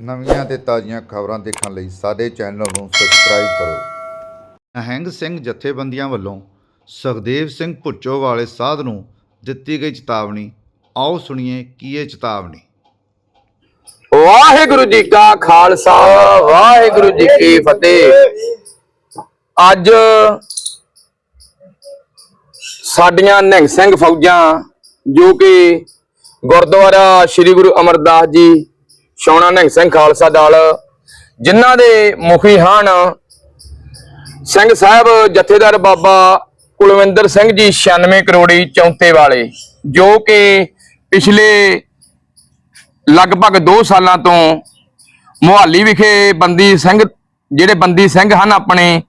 ਨਵੀਆਂ ਤੇ ਤਾਜ਼ੀਆਂ ਖਬਰਾਂ ਦੇਖਣ ਲਈ ਸਾਡੇ ਚੈਨਲ ਨੂੰ ਸਬਸਕ੍ਰਾਈਬ ਕਰੋ। ਨਿਹੰਗ ਸਿੰਘ ਜਥੇਬੰਦੀਆਂ ਵੱਲੋਂ ਸੁਖਦੇਵ ਸਿੰਘ ਭੁੱਚੋ ਵਾਲੇ ਸਾਧ ਨੂੰ ਦਿੱਤੀ ਗਈ ਚੇਤਾਵਨੀ। ਆਓ ਸੁਣੀਏ ਕੀ ਇਹ ਚੇਤਾਵਨੀ। ਵਾਹਿਗੁਰੂ ਜੀ ਕਾ ਖਾਲਸਾ ਵਾਹਿਗੁਰੂ ਜੀ ਕੀ ਫਤਿਹ। ਅੱਜ ਸਾਡੀਆਂ ਨਿਹੰਗ ਸਿੰਘ ਫੌਜਾਂ ਜੋ ਕਿ ਗੁਰਦੁਆਰਾ ਸ੍ਰੀ ਗੁਰੂ ਅਮਰਦਾਸ ਜੀ ਸ਼ੌਣਾ ਨਿਹੰਗ ਸਿੰਘ ਖਾਲਸਾ ਦਲ। ਜਿਨ੍ਹਾਂ ਦੇ ਮੁਖੀ ਹਨ ਸਿੰਘ ਸਾਹਿਬ, ਜਥੇਦਾਰ ਬਾਬਾ ਕੁਲਵਿੰਦਰ ਸਿੰਘ ਜੀ 96 ਕਰੋੜੀ ਚੌਂਤੇ ਵਾਲੇ, ਜੋ ਕਿ ਪਿਛਲੇ ਲਗਭਗ 2 ਸਾਲਾਂ ਤੋਂ ਮੁਹਾਲੀ ਵਿਖੇ ਬੰਦੀ ਸਿੰਘ, ਜਿਹੜੇ ਬੰਦੀ ਸਿੰਘ ਹਨ ਆਪਣੇ,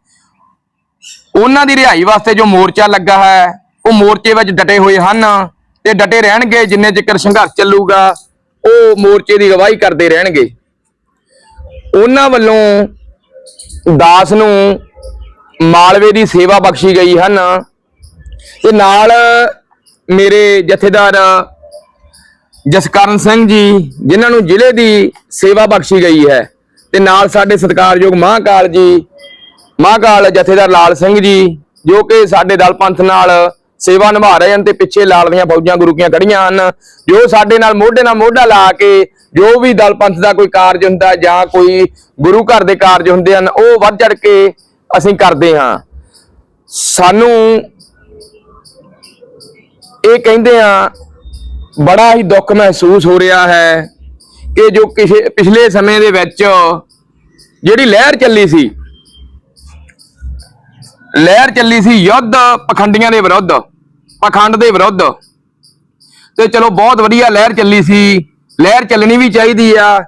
ਉਹਨਾਂ ਦੀ ਰਿਹਾਈ ਵਾਸਤੇ ਜੋ ਮੋਰਚਾ ਲੱਗਾ ਹੈ, ਉਹ ਮੋਰਚੇ ਵਿੱਚ ਡਟੇ ਹੋਏ ਹਨ ਤੇ ਡਟੇ ਰਹਿਣਗੇ ਜਿੰਨੇ ਚਿਰ ਸੰਘਰਸ਼ ਚੱਲੂਗਾ। ਉਹ ਮੋਰਚੇ ਦੀ ਅਗਵਾਈ ਕਰਦੇ ਰਹਿਣਗੇ। ਉਹਨਾਂ ਵੱਲੋਂ ਦਾਸ ਨੂੰ ਮਾਲਵੇ ਦੀ ਸੇਵਾ ਬਖਸ਼ੀ ਗਈ ਹਨ। ਤੇ ਨਾਲ ਮੇਰੇ ਜਥੇਦਾਰ ਜਸਕਰਨ ਸਿੰਘ ਜੀ, ਜਿਨ੍ਹਾਂ ਨੂੰ ਜ਼ਿਲ੍ਹੇ ਦੀ ਸੇਵਾ ਬਖਸ਼ੀ ਗਈ ਹੈ। ਤੇ ਨਾਲ ਸਾਡੇ ਸਤਿਕਾਰਯੋਗ ਮਹਾਂਕਾਲ ਜੀ, ਮਹਾਂਕਾਲ ਜਥੇਦਾਰ ਲਾਲ ਸਿੰਘ ਜੀ, ਜੋ ਕਿ ਸਾਡੇ ਦਲ ਪੰਥ ਨਾਲ ਸੇਵਾ ਨਿਭਾ ਰਹੇ ਹਨ ਤੇ ਪਿੱਛੇ ਲਾਲ ਦੀਆਂ ਫੌਜਾਂ ਗੁਰੂ ਕੀਆਂ ਖੜੀਆਂ ਹਨ। ਜੋ ਸਾਡੇ ਨਾਲ ਮੋਢੇ ਨਾਲ ਮੋਢਾ ਲਾ ਕੇ ਜੋ ਵੀ ਦਲ ਪੰਥ ਦਾ ਕੋਈ ਕਾਰਜ ਹੁੰਦਾ ਜਾਂ ਕੋਈ ਗੁਰੂ ਘਰ ਦੇ ਕਾਰਜ ਹੁੰਦੇ ਹਨ, ਉਹ ਵੱਧ ਚੜ ਕੇ ਅਸੀਂ ਕਰਦੇ ਹਾਂ। ਸਾਨੂੰ ਇਹ ਕਹਿੰਦੇ ਆ ਬੜਾ ਹੀ ਦੁੱਖ ਮਹਿਸੂਸ ਹੋ ਰਿਹਾ ਹੈ ਕਿ ਜੋ ਕਿਸੇ ਪਿਛਲੇ ਸਮੇਂ ਦੇ ਵਿੱਚ ਜਿਹੜੀ ਲਹਿਰ ਚੱਲੀ ਸੀ ਲਹਿਰ ਚੱਲੀ ਸੀ ਯੁੱਧ, ਪਖੰਡੀਆਂ ਦੇ ਵਿਰੁੱਧ, ਪਖੰਡ ਦੇ ਵਿਰੁੱਧ। ਤੇ ਚਲੋ ਬਹੁਤ ਵਧੀਆ ਲਹਿਰ ਚੱਲੀ ਸੀ। ਲਹਿਰ ਚੱਲਣੀ ਵੀ ਚਾਹੀਦੀ ਆ,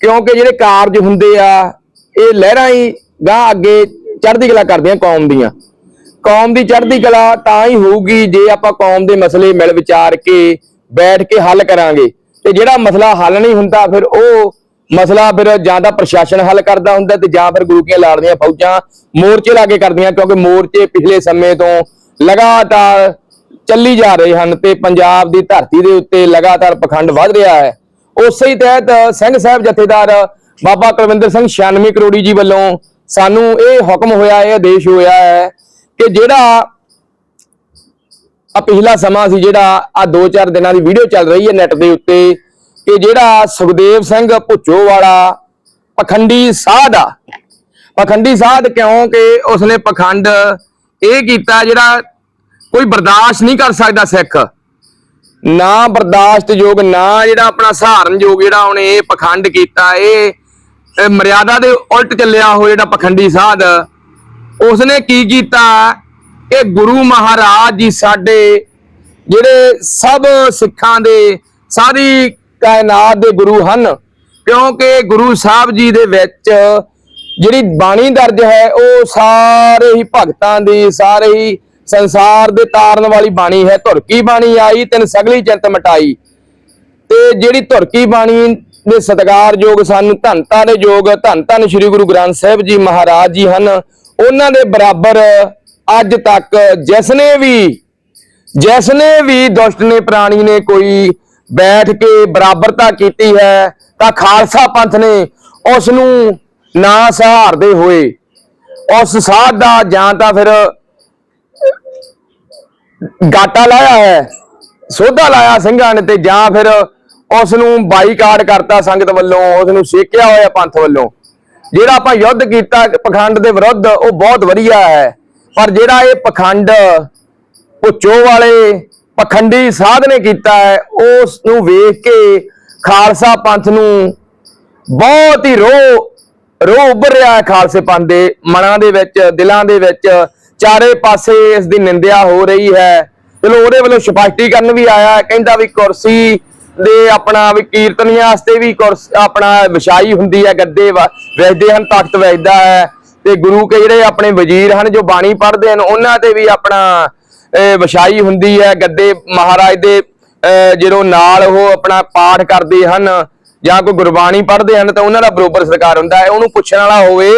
ਕਿਉਂਕਿ ਜਿਹੜੇ ਕਾਰਜ ਹੁੰਦੇ ਆ, ਇਹ ਲਹਿਰਾਂ ਹੀ ਗਾਂ ਅੱਗੇ ਚੜ੍ਹਦੀ ਕਲਾ ਕਰਦੀਆਂ ਕੌਮ ਦੀਆਂ। ਕੌਮ ਦੀ ਚੜ੍ਹਦੀ ਕਲਾ ਤਾਂ ਹੀ ਹੋਊਗੀ ਜੇ ਆਪਾਂ ਕੌਮ ਦੇ ਮਸਲੇ ਮਿਲ ਵਿਚਾਰ ਕੇ, ਬੈਠ ਕੇ ਹੱਲ ਕਰਾਂਗੇ। ਤੇ ਜਿਹੜਾ ਮਸਲਾ ਹੱਲ ਨਹੀਂ ਹੁੰਦਾ, ਫਿਰ ਉਹ ਮਸਲਾ ਫਿਰ ਜਾਂ ਤਾਂ ਪ੍ਰਸ਼ਾਸਨ ਹੱਲ ਕਰਦਾ ਹੁੰਦਾ ਤੇ ਜਾਂ ਫਿਰ ਗੁਰੂ ਕੀਆਂ ਲਾੜਦੀਆਂ ਫੌਜਾਂ ਮੋਰਚੇ ਲਾ ਕੇ ਕਰਦੀਆਂ, ਕਿਉਂਕਿ ਮੋਰਚੇ ਪਿਛਲੇ ਸਮੇਂ ਤੋਂ ਲਗਾਤਾਰ ਚੱਲੀ ਜਾ ਰਹੇ ਹਨ ਤੇ ਪੰਜਾਬ ਦੀ ਧਰਤੀ ਦੇ ਉੱਤੇ ਲਗਾਤਾਰ ਪਖੰਡ ਵੱਧ ਰਿਹਾ ਹੈ। ਉਸੇ ਹੀ ਤਹਿਤ ਸਿੰਘ ਸਾਹਿਬ ਜਥੇਦਾਰ ਬਾਬਾ ਕੁਲਵਿੰਦਰ ਸਿੰਘ 96 ਕਰੋੜੀ ਜੀ ਵੱਲੋਂ ਸਾਨੂੰ ਇਹ ਹੁਕਮ ਹੋਇਆ, ਇਹ ਆਦੇਸ਼ ਹੋਇਆ ਹੈ ਕਿ ਜਿਹੜਾ ਆ ਪਿਛਲਾ ਸਮਾਂ ਸੀ ਜਿਹੜਾ ਆ 2-4 ਦਿਨਾਂ ਦੀ ਵੀਡੀਓ ਚੱਲ ਰਹੀ ਹੈ ਨੈਟ ਦੇ ਉੱਤੇ ਕਿ ਜਿਹੜਾ ਸੁਖਦੇਵ ਸਿੰਘ ਭੁੱਚੋ ਵਾਲਾ ਪਖੰਡੀ ਸਾਧ ਆ। ਪਖੰਡੀ ਸਾਧ ਕਿਉਂ ਕਿ ਉਸਨੇ ਪਖੰਡ ਇਹ ਕੀਤਾ ਜਿਹੜਾ ਕੋਈ ਬਰਦਾਸ਼ਤ ਨਹੀਂ ਕਰ ਸਕਦਾ ਸਿੱਖ। ਨਾ ਬਰਦਾਸ਼ਤ ਯੋਗ, ਨਾ ਜਿਹੜਾ ਆਪਣਾ ਸਹਾਰਨ ਯੋਗ ਜਿਹੜਾ ਉਹਨੇ ਇਹ ਪਖੰਡ ਕੀਤਾ, ਇਹ ਮਰਿਆਦਾ ਦੇ ਉਲਟ ਚੱਲਿਆ ਹੋ ਜਿਹੜਾ ਪਖੰਡੀ ਸਾਧ। ਉਸਨੇ ਕੀ ਕੀਤਾ? ਇਹ ਗੁਰੂ ਮਹਾਰਾਜ ਜੀ ਸਾਡੇ ਜਿਹੜੇ ਸਭ ਸਿੱਖਾਂ ਦੇ, ਸਾਰੀ ਕਾਇਨਾਤ ਦੇ ਗੁਰੂ ਹਨ। ਕਿਉਂਕਿ ਗੁਰੂ ਸਾਹਿਬ ਜੀ ਦੇ ਵਿੱਚ ਜਿਹੜੀ ਬਾਣੀ ਦਰਜ ਹੈ, ਉਹ ਸਾਰੇ ਹੀ ਭਗਤਾਂ ਦੀ, ਸਾਰੇ ਹੀ ਸੰਸਾਰ ਦੇ ਤਾਰਨ ਵਾਲੀ ਬਾਣੀ ਹੈ। ਧੁਰ ਕੀ ਬਾਣੀ ਆਈ, ਤਿਨ ਸਗਲੀ ਚਿੰਤ ਮਟਾਈ। ਤੇ ਜਿਹੜੀ ਧੁਰ ਕੀ ਬਾਣੀ ਦੇ ਸਤਿਕਾਰਯੋਗ ਸਾਨੂੰ ਧੰਨਤਾ ਦੇ ਯੋਗ, ਧੰਨ ਧੰਨ ਸ੍ਰੀ ਗੁਰੂ ਗ੍ਰੰਥ ਸਾਹਿਬ ਜੀ ਮਹਾਰਾਜ ਜੀ ਹਨ। ਉਹਨਾਂ ਦੇ ਬਰਾਬਰ ਅੱਜ ਤੱਕ ਜਿਸ ਨੇ ਵੀ ਜਿਸ ਨੇ ਵੀ ਦੁਸ਼ਟ ਨੇ, ਪ੍ਰਾਣੀ ਨੇ ਕੋਈ ਬੈਠ ਕੇ ਬਰਾਬਰਤਾ ਕੀਤੀ ਹੈ ਤਾਂ ਖਾਲਸਾ ਪੰਥ ਨੇ ਉਸ ਨੂੰ ਨਾ ਸਹਾਰਦੇ ਹੋਏ ਉਸ ਸਾਧ ਦਾ ਜਾਂ ਤਾਂ ਫਿਰ ਗਾਟਾ ਲਾਇਆ ਹੈ, ਸੋਧਾ ਲਾਇਆ ਸਿੰਘਾਂ ਨੇ ਤੇ ਜਾਂ ਫਿਰ ਉਸ ਨੂੰ ਬਾਈਕਾਟ ਕਰਤਾ ਸੰਗਤ ਵੱਲੋਂ ਉਸ ਨੂੰ ਸੇਕਿਆ ਹੋਇਆ ਪੰਥ ਵੱਲੋਂ। ਜਿਹੜਾ ਆਪਾਂ ਯੁੱਧ ਕੀਤਾ ਪਖੰਡ ਦੇ ਵਿਰੁੱਧ, ਉਹ ਬਹੁਤ ਵਧੀਆ ਹੈ। ਪਰ ਜਿਹੜਾ ਇਹ ਪਖੰਡ ਭੁੱਚੋ ਵਾਲੇ ਪਖੰਡੀ ਸਾਧ ਨੇ ਕੀਤਾ ਹੈ ਉਸ ਨੂੰ ਵੇਖ ਕੇ ਖਾਲਸਾ ਪੰਥ ਨੂੰ ਬਹੁਤ ਹੀ ਰੋਹ ਰੋਹ ਉੱਭਰ ਰਿਹਾ ਹੈ ਖਾਲਸੇ ਪੰਥ ਦੇ ਮਨਾਂ ਦੇ ਵਿੱਚ, ਦਿਲਾਂ ਦੇ ਵਿੱਚ। ਚਾਰੇ ਪਾਸੇ ਇਸ ਦੀ ਨਿੰਦਿਆ ਹੋ ਰਹੀ ਹੈ। ਚਲੋ ਉਹਦੇ ਵੱਲੋਂ ਸਪਸ਼ਟੀਕਰਨ ਵੀ ਆਇਆ ਕਹਿੰਦਾ ਵੀ ਕੁਰਸੀ ਦੇ ਆਪਣਾ ਵੀ ਕੀਰਤਨੀਆਂ ਵਾਸਤੇ ਵੀ ਕੁਰਸ, ਆਪਣਾ ਵਿਛਾਈ ਹੁੰਦੀ ਹੈ, ਗੱਦੇ ਵਾ- ਹਨ, ਤਖਤ ਵਜਦਾ ਹੈ। ਤੇ ਗੁਰੂ ਕੇ ਜਿਹੜੇ ਆਪਣੇ ਵਜ਼ੀਰ ਹਨ, ਜੋ ਬਾਣੀ ਪੜ੍ਹਦੇ ਹਨ, ਉਹਨਾਂ ਤੇ ਵੀ ਆਪਣਾ ਵਿਛਾਈ ਹੁੰਦੀ ਹੈ ਗੱਦੇ ਮਹਾਰਾਜ ਦੇ ਅਹ, ਜਦੋਂ ਨਾਲ ਉਹ ਆਪਣਾ ਪਾਠ ਕਰਦੇ ਹਨ ਜਾਂ ਕੋਈ ਗੁਰਬਾਣੀ ਪੜ੍ਹਦੇ ਹਨ ਤਾਂ ਉਹਨਾਂ ਦਾ ਬਰੋਬਰ ਸਤਿਕਾਰ ਹੁੰਦਾ ਹੈ। ਉਹਨੂੰ ਪੁੱਛਣ ਵਾਲਾ ਹੋਵੇ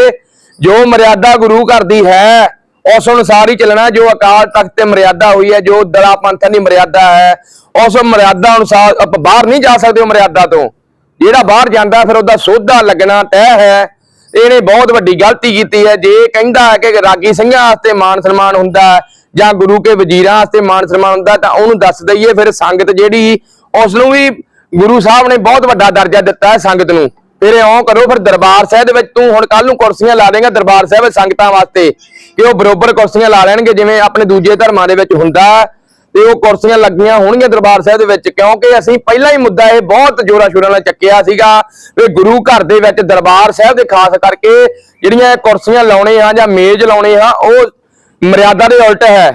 ਜੋ ਮਰਿਆਦਾ ਗੁਰੂ ਘਰ ਦੀ ਹੈ ਉਸ ਅਨੁਸਾਰ ਹੀ ਚੱਲਣਾ ਜੋ ਅਕਾਲ ਤਖਤ ਤੇ ਮਰਿਆਦਾ ਹੋਈ ਹੈ ਜੋ ਦਲਾ ਪੰਥਾਂ ਦੀ ਮਰਿਆਦਾ ਹੈ ਉਸ ਮਰਿਆਦਾ ਅਨੁਸਾਰ ਆਪਾਂ ਬਾਹਰ ਨਹੀਂ ਜਾ ਸਕਦੇ ਉਹ ਮਰਿਆਦਾ ਤੋਂ। ਜਿਹੜਾ ਬਾਹਰ ਜਾਂਦਾ ਫਿਰ ਉਹਦਾ ਸੋਧਾ ਲੱਗਣਾ ਤੈਅ ਹੈ। ਇਹਨੇ ਬਹੁਤ ਵੱਡੀ ਗਲਤੀ ਕੀਤੀ ਹੈ। ਜੇ ਕਹਿੰਦਾ ਹੈ ਕਿ ਰਾਗੀ ਸਿੰਘਾਂ ਵਾਸਤੇ ਮਾਨ ਸਨਮਾਨ ਹੁੰਦਾ ਹੈ ਜਾਂ ਗੁਰੂ ਕੇ ਵਜ਼ੀਰਾਂ ਵਾਸਤੇ ਮਾਨ ਸਨਮਾਨ ਹੁੰਦਾ ਤਾਂ ਉਹਨੂੰ ਦੱਸ ਦਈਏ, ਫਿਰ ਸੰਗਤ ਜਿਹੜੀ ਉਸ ਨੂੰ ਵੀ ਗੁਰੂ ਸਾਹਿਬ ਨੇ ਬਹੁਤ ਵੱਡਾ ਦਰਜਾ ਦਿੱਤਾ ਹੈ ਸੰਗਤ ਨੂੰ। ਫਿਰ ਇਉਂ ਕਰੋ, ਫਿਰ ਦਰਬਾਰ ਸਾਹਿਬ ਦੇ ਵਿੱਚ ਤੂੰ ਹੁਣ ਕੱਲ ਨੂੰ ਕੁਰਸੀਆਂ ਲਾ ਦੇਂਗਾ ਦਰਬਾਰ ਸਾਹਿਬ ਸੰਗਤਾਂ ਵਾਸਤੇ ਕਿ ਉਹ ਬਰੋਬਰ ਕੁਰਸੀਆਂ ਲਾ ਲੈਣਗੇ, ਜਿਵੇਂ ਆਪਣੇ ਦੂਜੇ ਧਰਮਾਂ ਦੇ ਵਿੱਚ ਹੁੰਦਾ ਤੇ ਉਹ ਕੁਰਸੀਆਂ ਲੱਗੀਆਂ ਹੋਣਗੀਆਂ ਦਰਬਾਰ ਸਾਹਿਬ ਦੇ ਵਿੱਚ, ਕਿਉਂਕਿ ਅਸੀਂ ਪਹਿਲਾਂ ਹੀ ਮੁੱਦਾ ਇਹ ਬਹੁਤ ਜ਼ੋਰਾਂ ਸ਼ੋਰਾਂ ਨਾਲ ਚੱਕਿਆ ਸੀਗਾ ਵੀ ਗੁਰੂ ਘਰ ਦੇ ਵਿੱਚ ਦਰਬਾਰ ਸਾਹਿਬ ਦੇ ਖਾਸ ਕਰਕੇ ਜਿਹੜੀਆਂ ਕੁਰਸੀਆਂ ਲਾਉਣੇ ਆ ਜਾਂ ਮੇਜ਼ ਲਾਉਣੇ ਆ ਉਹ ਮਰਿਆਦਾ ਦੇ ਉਲਟ ਹੈ।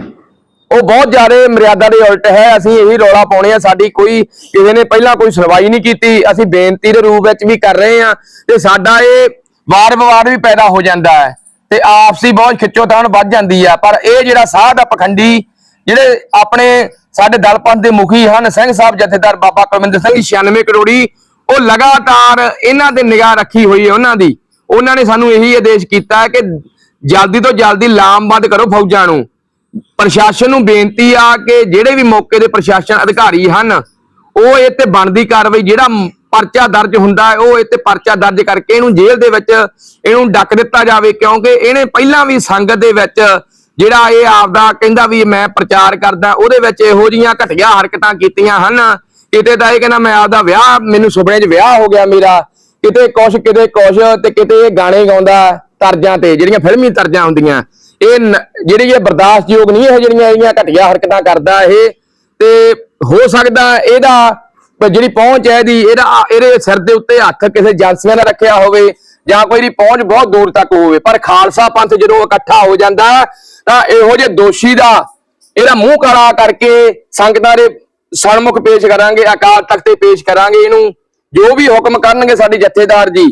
ਉਹ ਬਹੁਤ ਜ਼ਿਆਦਾ ਮਰਿਆਦਾ ਦੇ ਉਲਟ ਹੈ। ਅਸੀਂ ਇਹੀ ਰੌਲਾ ਪਾਉਣੇ ਆ। ਸਾਡੀ ਕੋਈ ਕਿਸੇ ਨੇ ਪਹਿਲਾਂ ਕੋਈ ਸੁਣਵਾਈ ਨਹੀਂ ਕੀਤੀ। ਅਸੀਂ ਬੇਨਤੀ ਦੇ ਰੂਪ ਵਿੱਚ ਵੀ ਕਰ ਰਹੇ ਆ ਤੇ ਸਾਡਾ ਇਹ ਵਾਰ ਵਿਵਾਦ ਵੀ ਪੈਦਾ ਹੋ ਜਾਂਦਾ ਹੈ ਤੇ ਆਪਸੀ ਬਹੁਤ ਖਿੱਚੋਤਾਣ ਵੱਧ ਜਾਂਦੀ ਆ। ਪਰ ਇਹ ਜਿਹੜਾ ਸਾਧ ਦਾ ਪਖੰਡੀ ਜਿਹੜੇ ਆਪਣੇ ਸਾਡੇ ਦਲ ਪੰਥ ਦੇ ਮੁਖੀ ਹਨ, ਸਿੰਘ ਸਾਹਿਬ ਜਥੇਦਾਰ ਬਾਬਾ ਕੁਲਵਿੰਦਰ ਸਿੰਘ 96 ਕਰੋੜੀ, ਉਹ ਲਗਾਤਾਰ ਇਹਨਾਂ ਤੇ ਨਿਗਾਹ ਰੱਖੀ ਹੋਈ ਹੈ ਉਹਨਾਂ ਦੀ। ਉਹਨਾਂ ਨੇ ਸਾਨੂੰ ਇਹੀ ਆਦੇਸ਼ ਕੀਤਾ ਕਿ ਜਲਦੀ ਤੋਂ ਜਲਦੀ ਲਾਮਬੰਦ ਕਰੋ ਫੌਜਾਂ ਨੂੰ। ਪ੍ਰਸ਼ਾਸਨ ਨੂੰ ਬੇਨਤੀ ਆ ਕਿ ਜਿਹੜੇ ਵੀ ਮੌਕੇ ਦੇ ਪ੍ਰਸ਼ਾਸਨ ਅਧਿਕਾਰੀ ਹਨ, ਉਹ ਇਹ ਤੇ ਬਣਦੀ ਕਾਰਵਾਈ, ਜਿਹੜਾ ਪਰਚਾ ਦਰਜ ਹੁੰਦਾ ਹੈ, ਉਹ ਇਹ ਤੇ ਪਰਚਾ ਦਰਜ ਕਰਕੇ ਇਹਨੂੰ ਜੇਲ੍ਹ ਦੇ ਵਿੱਚ ਇਹਨੂੰ ਡੱਕ ਦਿੱਤਾ ਜਾਵੇ, ਕਿਉਂਕਿ ਇਹਨੇ ਪਹਿਲਾਂ ਵੀ ਸੰਗਤ ਦੇ ਵਿੱਚ ਜਿਹੜਾ ਇਹ ਆਪਦਾ ਕਹਿੰਦਾ ਵੀ ਮੈਂ ਪ੍ਰਚਾਰ ਕਰਦਾ, ਉਹਦੇ ਵਿੱਚ ਇਹੋ ਜੀਆਂ ਘਟੀਆ ਹਰਕਤਾਂ ਕੀਤੀਆਂ ਹਨ। ਕਿਤੇ ਤਾਂ ਇਹ ਕਹਿੰਦਾ ਮੈਂ ਆਪਦਾ ਵਿਆਹ, ਮੈਨੂੰ ਸੁਪਨੇ 'ਚ ਵਿਆਹ ਹੋ ਗਿਆ ਮੇਰਾ, ਕਿਤੇ ਕੁਛ ਕਿਤੇ ਕੁਛ ਤੇ ਕਿਤੇ ਇਹ ਗਾਣੇ ਗਾਉਂਦਾ। ਤਰਜ਼ਾਂ ਤੇ, ਜਿਹੜੀਆਂ ਫਿਲਮੀ ਤਰਜ਼ਾਂ ਹੁੰਦੀਆਂ, ਇਹ ਜਿਹੜੀ ਇਹ ਬਰਦਾਸ਼ਤਯੋਗ ਨਹੀਂ, ਇਹ ਜਿਹੜੀਆਂ ਇਹਦੀਆਂ ਘਟੀਆ ਹਰਕਤਾਂ ਕਰਦਾ ਇਹ, ਤੇ ਹੋ ਸਕਦਾ ਇਹਦਾ ਜਿਹੜੀ ਪਹੁੰਚ ਹੈ ਇਹਦੀ, ਇਹਦਾ, ਇਹਦੇ ਸਿਰ ਦੇ ਉੱਤੇ ਹੱਥ ਕਿਸੇ ਏਜੰਸੀਆਂ ਨੇ ਰੱਖਿਆ ਹੋਵੇ, ਜਾਂ ਕੋਈ ਦੀ ਪਹੁੰਚ ਬਹੁਤ ਦੂਰ ਤੱਕ ਹੋਵੇ, ਪਰ ਖਾਲਸਾ ਪੰਥ ਜਦੋਂ ਇਕੱਠਾ ਹੋ ਜਾਂਦਾ, ਤਾਂ ਇਹੋ ਜਿਹੇ ਦੋਸ਼ੀ ਦਾ ਇਹਦਾ ਮੂੰਹ ਕਾਲਾ ਕਰਕੇ ਸੰਗਤਾਂ ਦੇ ਸਨਮੁਖ ਪੇਸ਼ ਕਰਾਂਗੇ, ਅਕਾਲ ਤਖਤ ਤੇ ਪੇਸ਼ ਕਰਾਂਗੇ ਇਹਨੂੰ, ਜੋ ਵੀ ਹੁਕਮ ਕਰਨਗੇ ਸਾਡੇ ਜਥੇਦਾਰ ਜੀ।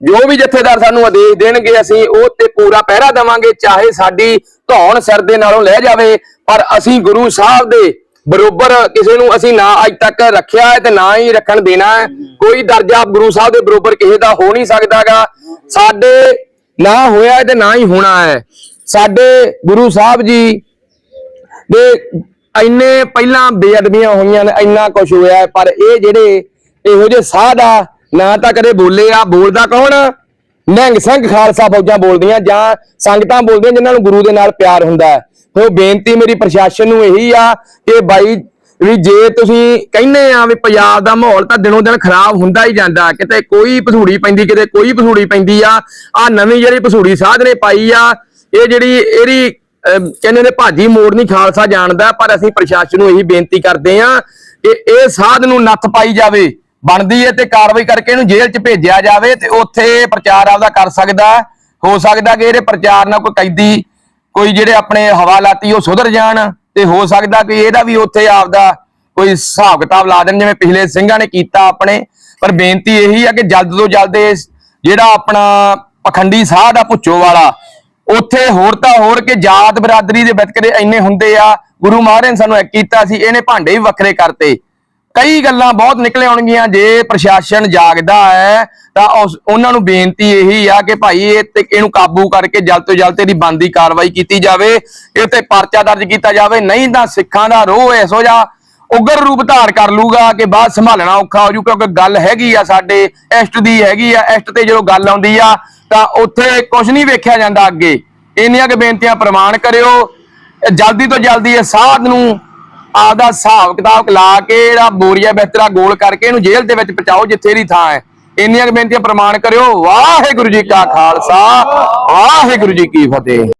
ਜੋ ਵੀ ਜਥੇਦਾਰ ਸਾਨੂੰ ਆਦੇਸ਼ ਦੇਣਗੇ ਅਸੀਂ ਉਹ ਤੇ ਪੂਰਾ ਪਹਿਰਾ ਦੇਵਾਂਗੇ ਚਾਹੇ ਸਾਡੀ ਧੌਣ ਸਿਰ ਦੇ ਨਾਲੋਂ ਲੈ ਜਾਵੇ ਪਰ ਅਸੀਂ ਗੁਰੂ ਸਾਹਿਬ ਦੇ ਬਰੋਬਰ ਕਿਸੇ ਨੂੰ ਅਸੀਂ ਨਾ ਅੱਜ ਤੱਕ ਰੱਖਿਆ ਹੈ ਤੇ ਨਾ ਹੀ ਰੱਖਣ ਦੇਣਾ ਹੈ। ਕੋਈ ਦਰਜਾ ਗੁਰੂ ਸਾਹਿਬ ਦੇ ਬਰੋਬਰ ਕਿਸੇ ਦਾ ਹੋ ਨਹੀਂ ਸਕਦਾਗਾ। ਸਾਡੇ ਨਾ ਹੋਇਆ ਤੇ ਨਾ ਹੀ ਹੋਣਾ ਹੈ। ਸਾਡੇ ਗੁਰੂ ਸਾਹਿਬ ਜੀ ਦੇ ਇੰਨੇ ਪਹਿਲਾਂ ਬੇਅਦਬੀਆਂ ਹੋਈਆਂ ਨੇ ਇੰਨਾ ਕੁਝ ਹੋਇਆ ਹੈ, ਪਰ ਇਹ ਜਿਹੜੇ ਇਹੋ ਜਿਹੇ ਸਾਧ ਆ ਨਾ ਤਾਂ ਕਦੇ ਬੋਲੇ ਆ, ਬੋਲਦਾ ਕੌਣ? ਨਿਹੰਗ ਸਿੰਘ ਖਾਲਸਾ ਫੌਜਾਂ ਬੋਲਦੀਆਂ ਜਾਂ ਸੰਗਤਾਂ ਬੋਲਦੀਆਂ ਜਿਨ੍ਹਾਂ ਨੂੰ ਗੁਰੂ ਦੇ ਨਾਲ ਪਿਆਰ ਹੁੰਦਾ ਹੈ। ਉਹ ਬੇਨਤੀ ਮੇਰੀ ਪ੍ਰਸ਼ਾਸਨ ਨੂੰ ਇਹੀ ਆ ਕਿ ਬਾਈ, ਵੀ ਜੇ ਤੁਸੀਂ ਕਹਿੰਦੇ ਆ ਵੀ ਪੰਜਾਬ ਦਾ ਮਾਹੌਲ ਤਾਂ ਦਿਨੋਂ ਦਿਨ ਖਰਾਬ ਹੁੰਦਾ ਹੀ ਜਾਂਦਾ। ਕਿਤੇ ਕੋਈ ਭਸੂੜੀ ਪੈਂਦੀ, ਕਿਤੇ ਕੋਈ ਭਸੂੜੀ ਪੈਂਦੀ ਆ। ਆ ਨਵੀਂ ਜਿਹੜੀ ਭਸੂੜੀ ਸਾਧ ਨੇ ਪਾਈ ਆ, ਇਹ ਜਿਹੜੀ, ਇਹਦੀ ਅਮ ਕਹਿੰਦੇ ਨੇ ਭਾਜੀ ਮੋੜ ਨਹੀਂ ਖਾਲਸਾ ਜਾਣਦਾ, ਪਰ ਅਸੀਂ ਪ੍ਰਸ਼ਾਸਨ ਨੂੰ ਇਹੀ ਬੇਨਤੀ ਕਰਦੇ ਆ ਕਿ ਇਹ ਸਾਧ ਨੂੰ ਨੱਥ ਪਾਈ ਜਾਵੇ। ਬਣਦੀ ਹੈ ਤੇ ਕਾਰਵਾਈ ਕਰਕੇ ਇਹਨੂੰ ਜੇਲ੍ਹ 'ਚ ਭੇਜਿਆ ਜਾਵੇ ਤੇ ਉੱਥੇ ਪ੍ਰਚਾਰ ਆਪਦਾ ਕਰ ਸਕਦਾ ਹੋ। ਸਕਦਾ ਕਿ ਇਹਦੇ ਪ੍ਰਚਾਰ ਨਾਲ ਕੋਈ ਕੈਦੀ ਕੋਈ ਜਿਹੜੇ ਆਪਣੇ ਹਵਾਲਾਤੀ ਉਹ ਸੁਧਰ ਜਾਣ ਤੇ ਹੋ ਸਕਦਾ ਕਿ ਇਹਦਾ ਵੀ ਉੱਥੇ ਆਪਦਾ ਕੋਈ ਹਿਸਾਬ ਕਿਤਾਬ ਲਾ ਦੇਣ, ਜਿਵੇਂ ਪਿਛਲੇ ਸਿੰਘਾਂ ਨੇ ਕੀਤਾ ਆਪਣੇ। ਪਰ ਬੇਨਤੀ ਇਹੀ ਆ ਕਿ ਜਲਦ ਤੋਂ ਜਲਦ ਜਿਹੜਾ ਆਪਣਾ ਪਖੰਡੀ ਸਾਹ ਦਾ ਭੁੱਚੋ ਵਾਲਾ, ਉੱਥੇ ਹੋਰ ਤਾਂ ਹੋਰ ਕਿ ਜਾਤ ਬਰਾਦਰੀ ਦੇ ਵਿਤਕਰੇ ਇੰਨੇ ਹੁੰਦੇ ਆ। ਗੁਰੂ ਮਹਾਰਾਜ ਨੇ ਸਾਨੂੰ ਇੱਕ ਕੀਤਾ ਸੀ, ਇਹਨੇ ਭਾਂਡੇ ਵੀ ਵੱਖਰੇ ਕਰਤੇ। ਕਈ ਗੱਲਾਂ ਬਹੁਤ ਨਿਕਲੇ ਆਉਣਗੀਆਂ, ਜੇ ਪ੍ਰਸ਼ਾਸਨ ਜਾਗਦਾ ਹੈ, ਤਾਂ ਉਸ, ਉਹਨਾਂ ਨੂੰ ਬੇਨਤੀ ਇਹੀ ਆ ਕਿ ਭਾਈ ਇਹ ਤੇ ਇਹਨੂੰ ਕਾਬੂ ਕਰਕੇ ਜਲਦ ਤੋਂ ਜਲਦ ਇਹਦੀ ਬੰਦੀ ਕਾਰਵਾਈ ਕੀਤੀ ਜਾਵੇ, ਇਹ ਤੇ ਪਰਚਾ ਦਰਜ ਕੀਤਾ ਜਾਵੇ, ਨਹੀਂ ਤਾਂ ਸਿੱਖਾਂ ਦਾ ਰੋਹ ਐਸੋ ਜਾ ਉਗਰ ਰੂਪ ਧਾਰ ਕਰ ਲੂਗਾ ਕਿ ਬਾਅਦ ਸੰਭਾਲਣਾ ਔਖਾ ਹੋ ਜੂ, ਕਿਉਂਕਿ ਗੱਲ ਹੈਗੀ ਆ ਸਾਡੇ ਐਸਟ ਦੀ ਹੈਗੀ ਆ, ਐਸਟ ਤੇ ਜਦੋਂ ਗੱਲ ਆਉਂਦੀ ਆ, ਤਾਂ ਉੱਥੇ ਕੁਝ ਨਹੀਂ ਵੇਖਿਆ ਜਾਂਦਾ ਅੱਗੇ। ਇੰਨੀਆਂ ਕਿ ਬੇਨਤੀਆਂ ਪ੍ਰਮਾਣ ਕਰਿਓ, ਜਲਦੀ ਤੋਂ ਜਲਦੀ ਇਹ ਸਾਧ ਨੂੰ ਆਪਦਾ ਹਿਸਾਬ ਕਿਤਾਬ ਲਾ ਕੇ ਜਿਹੜਾ ਬੋਰੀਆ ਬਿਹਤਰਾ ਗੋਲ ਕਰਕੇ ਇਹਨੂੰ ਜੇਲ੍ਹ ਦੇ ਵਿੱਚ ਪਹੁੰਚਾਓ ਜਿੱਥੇ ਦੀ ਥਾਂ ਹੈ। ਇੰਨੀਆਂ ਕੁ ਬੇਨਤੀਆਂ ਪ੍ਰਮਾਣ ਕਰਿਓ। ਵਾਹਿਗੁਰੂ ਜੀ ਕਾ ਖਾਲਸਾ, ਵਾਹਿਗੁਰੂ ਜੀ ਕੀ ਫਤਿਹ।